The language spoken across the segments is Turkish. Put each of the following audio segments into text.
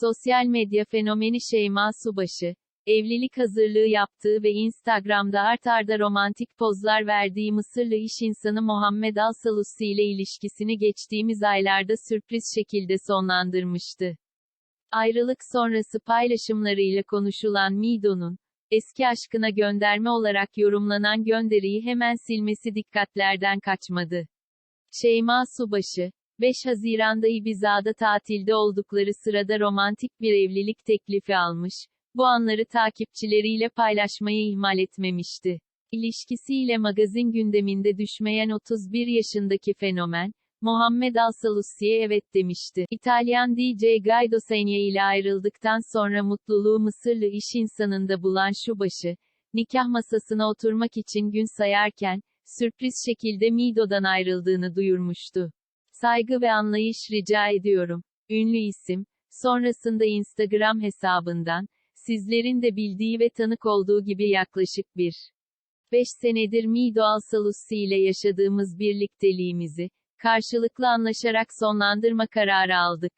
Sosyal medya fenomeni Şeyma Subaşı, evlilik hazırlığı yaptığı ve Instagram'da art arda romantik pozlar verdiği Mısırlı iş insanı Muhammed Al-Salussi ile ilişkisini geçtiğimiz aylarda sürpriz şekilde sonlandırmıştı. Ayrılık sonrası paylaşımlarıyla konuşulan Mido'nun, eski aşkına gönderme olarak yorumlanan gönderiyi hemen silmesi dikkatlerden kaçmadı. Şeyma Subaşı, 5 Haziran'da Ibiza'da tatilde oldukları sırada romantik bir evlilik teklifi almış, bu anları takipçileriyle paylaşmayı ihmal etmemişti. İlişkisiyle magazin gündeminde düşmeyen 31 yaşındaki fenomen, Muhammed Al-Salussi'ye evet demişti. İtalyan DJ Guido Segna ile ayrıldıktan sonra mutluluğu Mısırlı iş insanında bulan Şubaşı, nikah masasına oturmak için gün sayarken, sürpriz şekilde Mido'dan ayrıldığını duyurmuştu. Saygı ve anlayış rica ediyorum. Ünlü isim, sonrasında Instagram hesabından, sizlerin de bildiği ve tanık olduğu gibi yaklaşık bir 5 senedir Mido Al-Salussi ile yaşadığımız birlikteliğimizi, karşılıklı anlaşarak sonlandırma kararı aldık.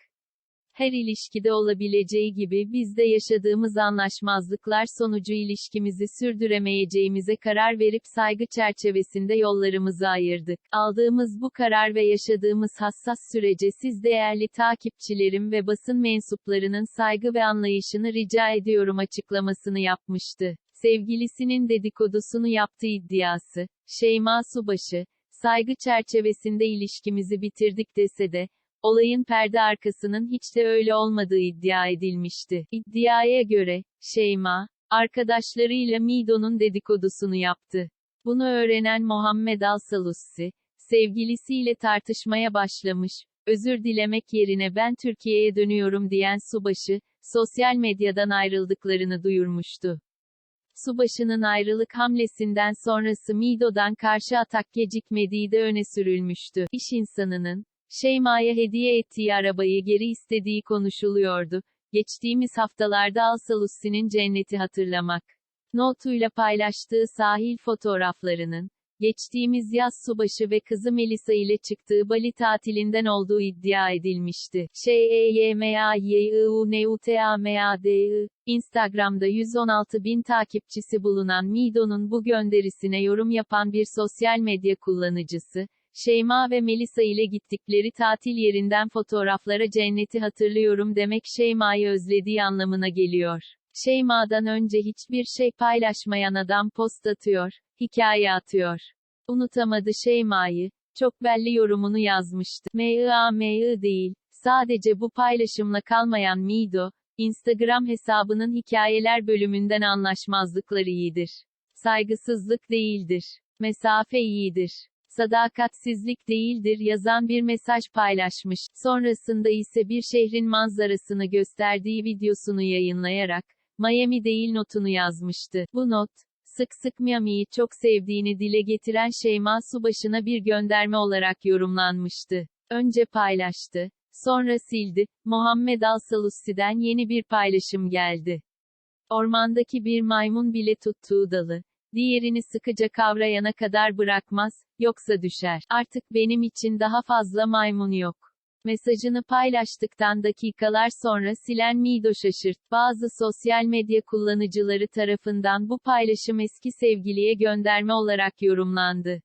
Her ilişkide olabileceği gibi biz de yaşadığımız anlaşmazlıklar sonucu ilişkimizi sürdüremeyeceğimize karar verip saygı çerçevesinde yollarımızı ayırdık. Aldığımız bu karar ve yaşadığımız hassas sürece siz değerli takipçilerim ve basın mensuplarının saygı ve anlayışını rica ediyorum açıklamasını yapmıştı. Sevgilisinin dedikodusunu yaptığı iddiası, Şeyma Subaşı, saygı çerçevesinde ilişkimizi bitirdik dese de, olayın perde arkasının hiç de öyle olmadığı iddia edilmişti. İddiaya göre, Şeyma, arkadaşlarıyla Mido'nun dedikodusunu yaptı. Bunu öğrenen Muhammed Al-Salussi, sevgilisiyle tartışmaya başlamış, özür dilemek yerine ben Türkiye'ye dönüyorum diyen subaşı, sosyal medyadan ayrıldıklarını duyurmuştu. Subaşı'nın ayrılık hamlesinden sonrası Mido'dan karşı atak gecikmediği de öne sürülmüştü. İş insanının, Şeyma'ya hediye ettiği arabayı geri istediği konuşuluyordu. Geçtiğimiz haftalarda Al-Salussi'nin cenneti hatırlamak. Notuyla paylaştığı sahil fotoğraflarının, geçtiğimiz yaz subaşı ve kızı Melisa ile çıktığı Bali tatilinden olduğu iddia edilmişti. Şey Şeyeymayyiunutamad'i, Instagram'da 116 bin takipçisi bulunan Mido'nun bu gönderisine yorum yapan bir sosyal medya kullanıcısı, Şeyma ve Melisa ile gittikleri tatil yerinden fotoğraflara cenneti hatırlıyorum demek Şeyma'yı özlediği anlamına geliyor. Şeyma'dan önce hiçbir şey paylaşmayan adam post atıyor, hikaye atıyor. Unutamadı Şeyma'yı, çok belli yorumunu yazmıştı. M.I.A.M.I. değil, sadece bu paylaşımla kalmayan Mido, Instagram hesabının hikayeler bölümünden anlaşmazlıkları iyidir. Saygısızlık değildir. Mesafe iyidir sadakatsizlik değildir yazan bir mesaj paylaşmış. Sonrasında ise bir şehrin manzarasını gösterdiği videosunu yayınlayarak, Miami değil notunu yazmıştı. Bu not, sık sık Miami'yi çok sevdiğini dile getiren Şeyma Subaşı'na bir gönderme olarak yorumlanmıştı. Önce paylaştı, sonra sildi. Muhammed Al-Salussi'den yeni bir paylaşım geldi. Ormandaki bir maymun bile tuttuğu dalı, diğerini sıkıca kavrayana kadar bırakmaz, yoksa düşer. Artık benim için daha fazla maymun yok. Mesajını paylaştıktan dakikalar sonra silen Mido şaşırt. Bazı sosyal medya kullanıcıları tarafından bu paylaşım eski sevgiliye gönderme olarak yorumlandı.